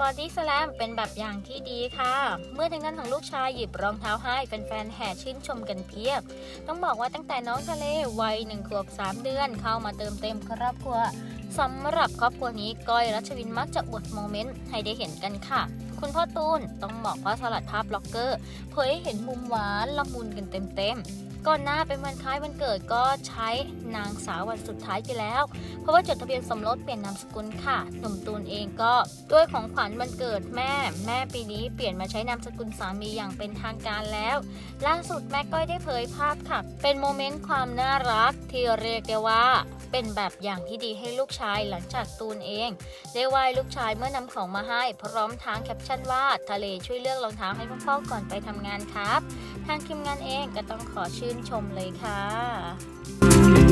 บอดี้สแลมเป็นแบบอย่างที่ดีค่ะ เมื่อทางด้านของลูกชายหยิบรองเท้าให้แฟนๆแห่ชื่นชมกันเพียบ ต้องบอกว่าตั้งแต่น้องทะเลวัยหนึ่งขวบสามเดือนเข้ามาเติมเต็มครอบครัวสำหรับครอบครัวนี้ก้อยรัชวินมักจะอวดโมเมนต์ให้ได้เห็นกันค่ะ คุณพ่อตูนต้องบอกว่าสลัดภาพบล็อกเกอร์เผยให้เห็นมุมหวานละมุนกันเต็มๆก่อนหน้าเป็นวันคล้ายวันเกิดก็ใช้นางสาววันสุดท้ายไปแล้ว เพราะว่าจดทะเบียนสมรสเปลี่ยนนามสกุลค่ะหนุ่มตูนเองก็ด้วยของขวัญวันเกิดแม่ แม่ปีนี้เปลี่ยนมาใช้นามสกุลสามีอย่างเป็นทางการแล้ว ล่าสุดแม่ก้อยได้เผยภาพค่ะ เป็นโมเมนต์ความน่ารักที่เรียกได้ว่าเป็นแบบอย่างที่ดีให้ลูกชายหลังจากตูนเอง ได้ไหว้ลูกชายเมื่อนำของมาให้ พร้อมทางแคปชั่นว่าทะเลช่วยเลือกรองเท้าให้พ่อๆก่อนไปทำงานครับ ทางทีมงานเองก็ต้องขอชื่นชมเลยค่ะ